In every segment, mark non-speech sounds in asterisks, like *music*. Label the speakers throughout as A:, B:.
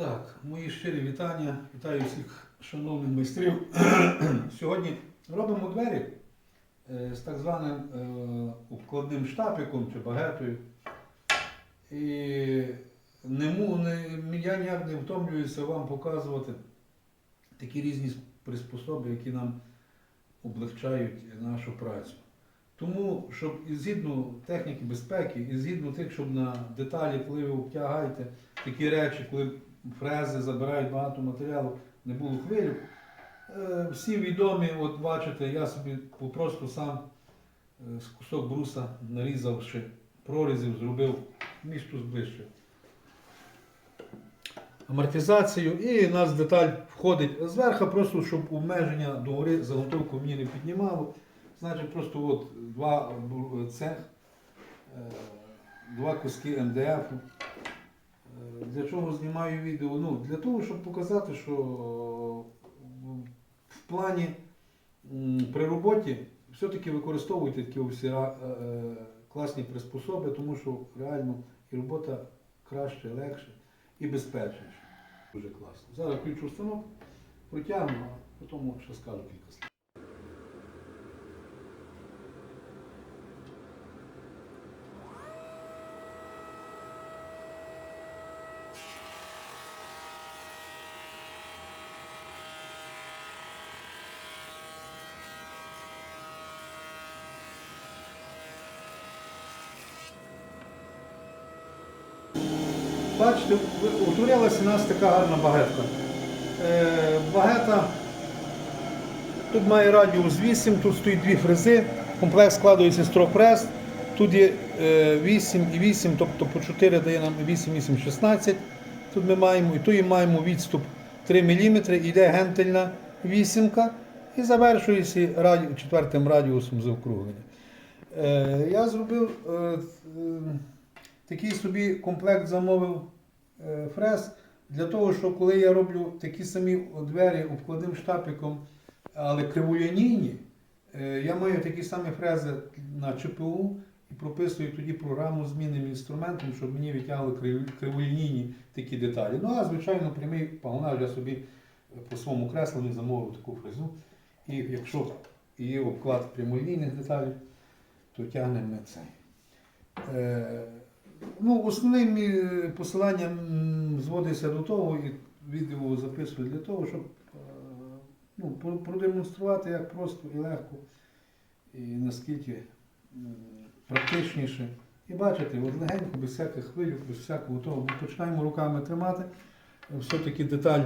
A: Так, мої щирі вітання. Вітаю всіх шановних майстрів. *clears throat* Сьогодні робимо двері е, з так званим е, обкладним штапиком чи багетою. І не, не, я ніяк не втомлююся вам показувати такі різні приспособи, які нам облегчають нашу працю. Тому, щоб і згідно техніки безпеки, і згідно тих, щоб на деталі, коли ви обтягаєте такі речі, коли фрези забирають багато матеріалу, не було хвилю. Е, Всі відомі, от бачите, я собі просто сам е, з кусок бруса нарізавши прорізів, зробив місту зближче. Амортизацію і у нас деталь входить зверху, просто щоб обмеження догори заготовку мені не піднімало. Значить, просто от два цех, е, два куски МДФ. Е, Для чого знімаю відео? Ну, для того, щоб показати, що в плані при роботі все-таки використовуйте такі всі е, е, класні приспособи, тому що реально і робота краще, легше і безпечніше. Дуже класно. Зараз включу станок, протягну, а потім ще скажу кілька слів. Бачите, утворилася у нас така гарна багетка. Е, багета тут має радіус 8, тут стоїть дві фрези, комплект складається з трьох фрез. Тут є е, 8 і 8, тобто по 4 дає нам 8, 8, 16. Тут ми маємо, і тут маємо відступ 3 мм, йде гентельна вісімка і завершується четвертим радіусом заокруглення. Е, я зробив е, е, такий собі комплект замовив е, фрез для того, що коли я роблю такі самі двері обкладним штапиком, але криволінійні, е, я маю такі самі фрези на ЧПУ і прописую тоді програму змінним інструментом, щоб мені витягли крив- криволінійні такі деталі. Ну а звичайно, прямий пагонаж я собі е, по своєму кресленню замовив таку фрезу. І якщо є обклад прямолінійних деталей, то тягнемо ми цей. Ну, основне мій е, посилання м, зводиться до того, і відео записую для того, щоб е, ну, продемонструвати, як просто і легко, і наскільки практичніше. І бачите, от легенько, без всяких хвилів, без всякого того, бо починаємо руками тримати. Все-таки деталь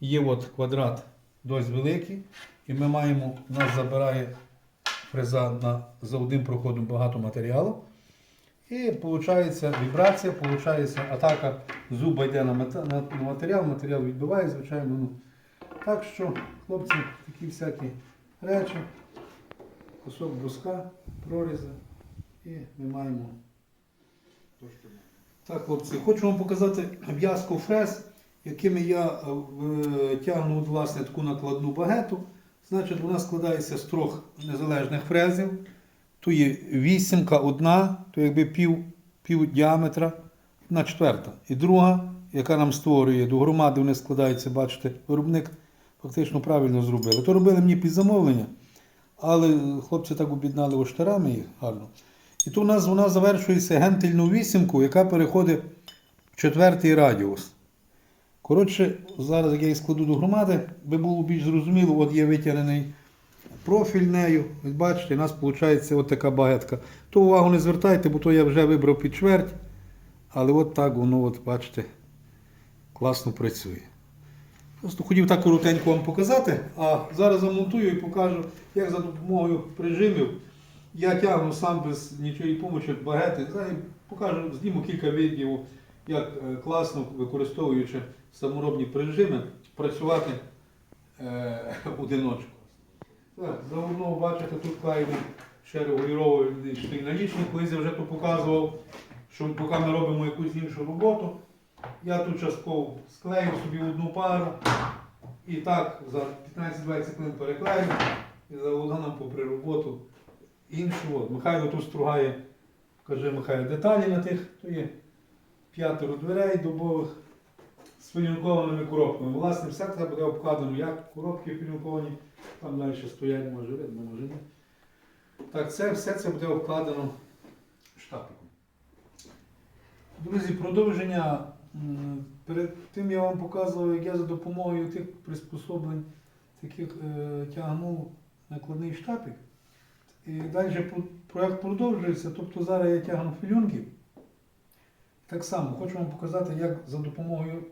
A: є от квадрат досить великий, і ми маємо, нас забирає фреза на, за одним проходом багато матеріалу. І виходить вібрація, виходить атака зуба йде на, матеріал, матеріал відбиває, звичайно. Ну. Так що, хлопці, такі всякі речі, кусок бруска, прорізи, і ми маємо. Так, хлопці, хочу вам показати в'язку фрез, якими я е, тягну власне таку накладну багету. Значить, вона складається з трьох незалежних фрезів. Тут є вісімка одна, то якби пів, пів діаметра, одна четверта. І друга, яка нам створює, до громади вони складаються, бачите, виробник фактично правильно зробили. То робили мені під замовлення, але хлопці так об'єднали оштарами їх гарно. І тут у нас вона завершується гентельну вісімку, яка переходить в четвертий радіус. Коротше, зараз, як я їх складу до громади, би було більш зрозуміло, от є витягнений профіль нею. Бачите, у нас виходить от така багетка. То увагу не звертайте, бо то я вже вибрав під чверть. Але от так воно, от, бачите, класно працює. Просто хотів так коротенько вам показати, а зараз замонтую і покажу, як за допомогою прижимів я тягну сам без нічої допомоги багети. Зараз покажу, зніму кілька відео, як е, класно, використовуючи саморобні прижими, працювати е, *laughs* одиночку. Так, заодно бачите, тут клеїмо ще регулювальний налічник. Колись я вже тут показував, що поки ми робимо якусь іншу роботу, я тут частково склею собі одну пару і так за 15-20 хвилин переклею і заодно нам попри роботу іншу. От, Михайло тут стругає, каже Михайло, деталі на тих, то є п'ятеро дверей дубових, з філінкованими коробками. Власне, все це буде обкладено, як коробки філінковані, там далі стоять, може видно, може ні. Так, це все це буде обкладено штапиком. Друзі, продовження. Перед тим я вам показував, як я за допомогою тих приспособлень таких е, тягнув накладний штапик. І далі про- проект продовжується. Тобто зараз я тягну фільонки. Так само хочу вам показати, як за допомогою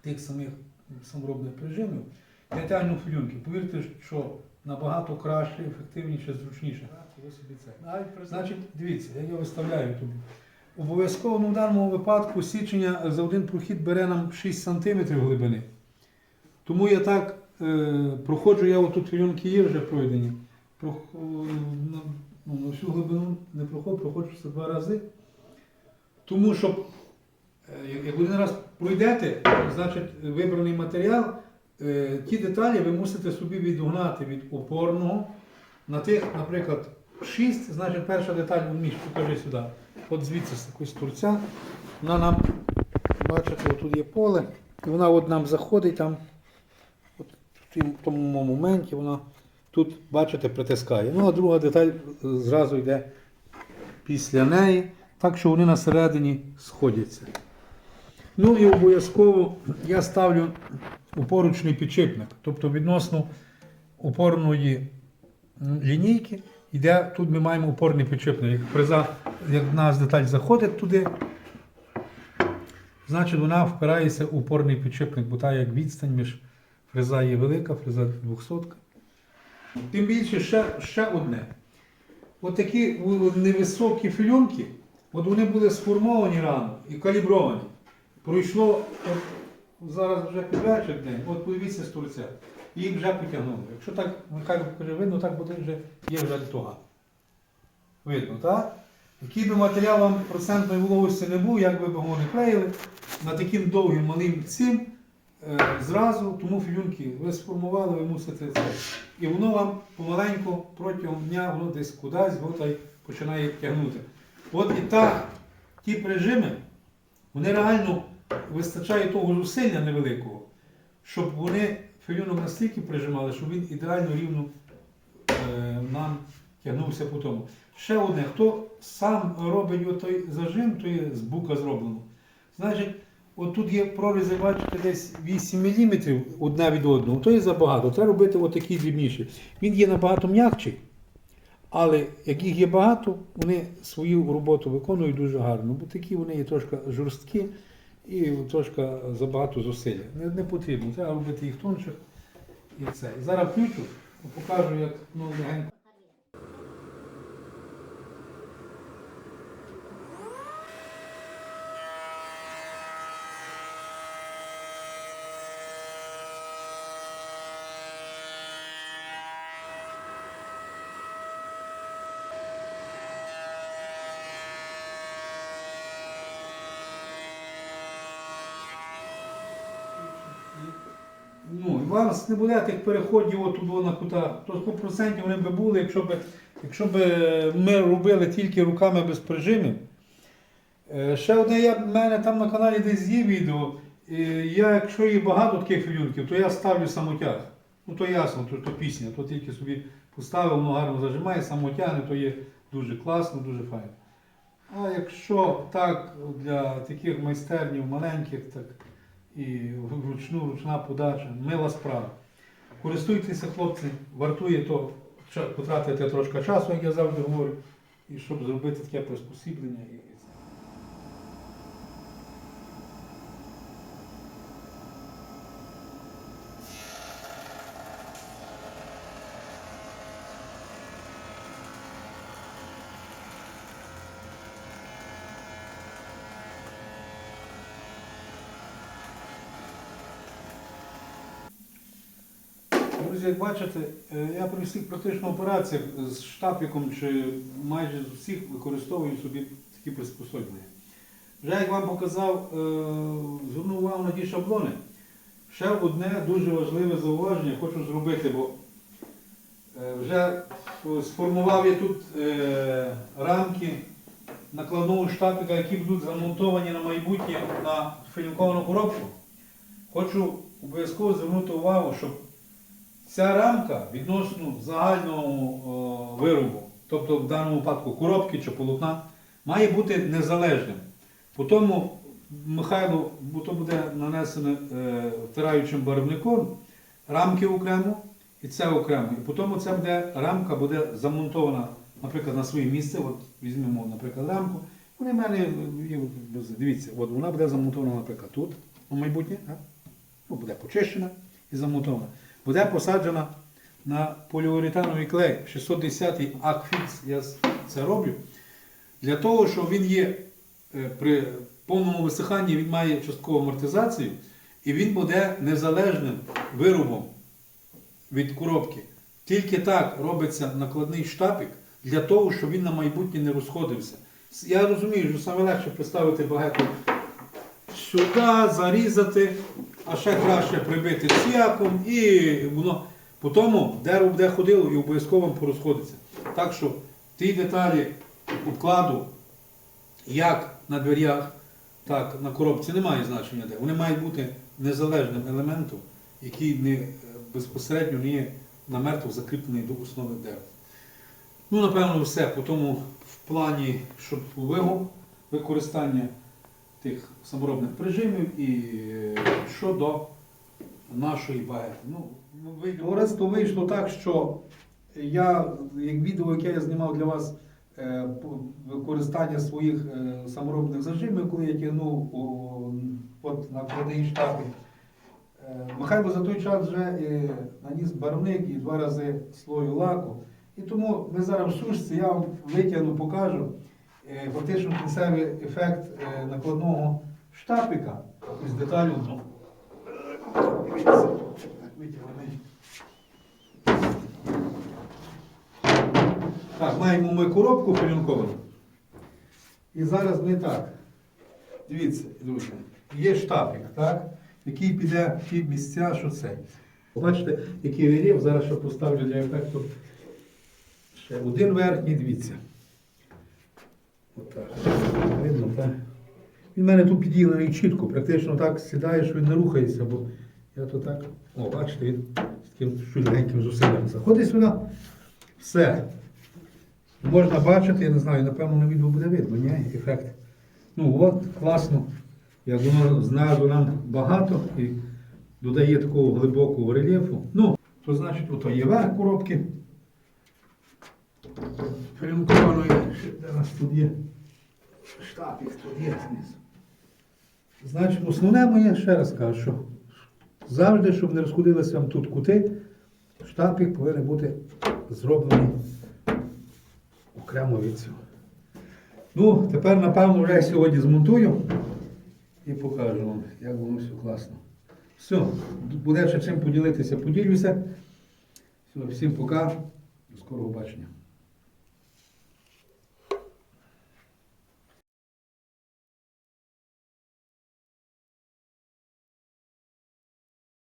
A: тих самих саморобних прижимів я тягну фільонки. Повірте, що набагато краще, ефективніше, зручніше. Значить, дивіться, я його виставляю тобі. Обов'язково ну, в даному випадку січення за один прохід бере нам 6 см глибини. Тому я так е, проходжу, я отут фільонки є вже пройдені. Прох, е, на, ну, на всю глибину не проходжу, проходжу це два рази. Тому що е, як- як один раз пройдете, значить вибраний матеріал, е, ті деталі ви мусите собі відогнати від опорного на тих, наприклад, 6, значить перша деталь, ну, Міш, покажи сюди. От звідси з такої стурця. Вона нам, бачите, тут є поле, і вона от нам заходить там, от в тому моменті вона тут, бачите, притискає. Ну, а друга деталь е, зразу йде після неї, так що вони на середині сходяться. Ну і обов'язково я ставлю упоручний підшипник, тобто відносно опорної лінійки, йде, тут ми маємо опорний підшипник. Як, фреза, як нас деталь заходить туди, значить вона впирається в опорний підшипник, бо та як відстань між фреза є велика, фреза 200. Тим більше ще, ще одне. От невисокі фільонки, от вони були сформовані рано і калібровані. Пройшло от, зараз вже вечір день, от подивіться з турця. І їх вже потягнули. Якщо так, каже, видно, так буде вже є вже туга. Видно, так? Який би матеріал вам процентної вологості не був, як би його не клеїли, на таким довгим малим цим е, зразу, тому філюнки ви сформували, ви мусите це. І воно вам помаленьку протягом дня воно десь кудись, воно й починає тягнути. От і так, ті прижими, вони реально вистачає того зусилля невеликого, щоб вони філюнок настільки прижимали, щоб він ідеально рівно е, нам тягнувся по тому. Ще одне, хто сам робить той зажим, то є з бука зроблено. Значить, от тут є прорізи, бачите, десь 8 мм одна від одного, то є забагато. Треба робити отакі дрібніші. Він є набагато м'якший, але як їх є багато, вони свою роботу виконують дуже гарно, бо такі вони є трошки жорсткі і трошки забагато зусилля. Не, не потрібно, треба робити їх тонших і це. Зараз включу, покажу, як ну, легенько. Ну, і у вас не буде тих переходів отут на кута. То 100% вони б були, якщо б, якщо б ми робили тільки руками без прижимів. Е, Ще одне, я, в мене там на каналі десь є відео. Я, якщо є багато таких філюнків, то я ставлю самотяг. Ну то ясно, то, то пісня, то тільки собі поставив, воно гарно зажимає, самотягне, то є дуже класно, дуже файно. А якщо так для таких майстернів маленьких, так і вручну, ручна подача, мила справа. Користуйтеся, хлопці, вартує то потратити трошки часу, як я завжди говорю, і щоб зробити таке приспосіблення. Друзі, як бачите, е, я при всіх практично операціях з штапіком чи майже з усіх використовую собі такі приспособлення. Вже як вам показав, е, звернув увагу на ті шаблони. Ще одне дуже важливе зауваження хочу зробити, бо е, вже сформував я тут рамки накладного штатика, які будуть замонтовані на майбутнє на фільмковану коробку, хочу обов'язково звернути увагу, щоб ця рамка відносно загального виробу, тобто в даному випадку коробки чи полотна, має бути незалежним. По тому Михайло, то буде нанесене е, втираючим барвником, рамки окремо і це окремо. І потім ця буде, рамка буде замонтована, наприклад, на своє місце. От візьмемо, наприклад, рамку. Вони в мене, дивіться, от вона буде замонтована, наприклад, тут, у майбутнє, так? Ну, буде почищена і замонтована. Буде посаджена на поліуретановий клей 610-й Акфікс. Я це роблю. Для того, щоб він є е, при повному висиханні, він має часткову амортизацію, і він буде незалежним виробом від коробки. Тільки так робиться накладний штапик для того, щоб він на майбутнє не розходився. Я розумію, що саме легше багато сюди, зарізати, а ще краще прибити цвяком і воно по тому дерево буде ходило і обов'язково порозходиться. Так що ті деталі обкладу, як на дверях, так на коробці немає значення де. Вони мають бути незалежним елементом, який не, е, безпосередньо не є намертво закріплений до основи дерева. Ну, напевно, все. По тому в плані шопвигу використання тих саморобних прижимів і е, щодо нашої багети. Ну, Товариство вийшло так, що я, як відео, яке я знімав для вас, е, використання своїх е, саморобних зажимів, коли я тягнув от на кладий штапі. Е, Михайло за той час вже наніс барвник і два рази слою лаку. І тому ми зараз в сушці, я вам витягну, покажу фактично кінцевий ефект е, накладного штапика. Ось деталю. ну, е, Дивіться, так маємо ми коробку пилінковану. І зараз ми так. Дивіться, друзі, є штапик, так? який піде в ті місця, що це. Бачите, який рельєф, зараз ще поставлю для ефекту. Ще один верхній, дивіться. Отак. Видно, так? Він в мене тут підігнаний чітко, практично так сідає, що він не рухається, бо я то так. О, бачите, він з таким чуть легеньким зусиллям заходить сюди. Все. Можна бачити, я не знаю, напевно на відео буде видно, ні, ефект. Ну от, класно. Як воно знизу нам багато і додає такого глибокого рельєфу. Ну, то значить, ото є верх коробки. Прилінкованої, де нас тут є штапік, тут є знизу. Значить, основне моє, ще раз кажу, що завжди, щоб не розходилися вам тут кути, штапік повинен бути зроблений окремо від цього. Ну, тепер, напевно, вже сьогодні змонтую і покажу вам, як воно все класно. Все, буде ще чим поділитися, поділюся. Все, всім пока, до скорого бачення.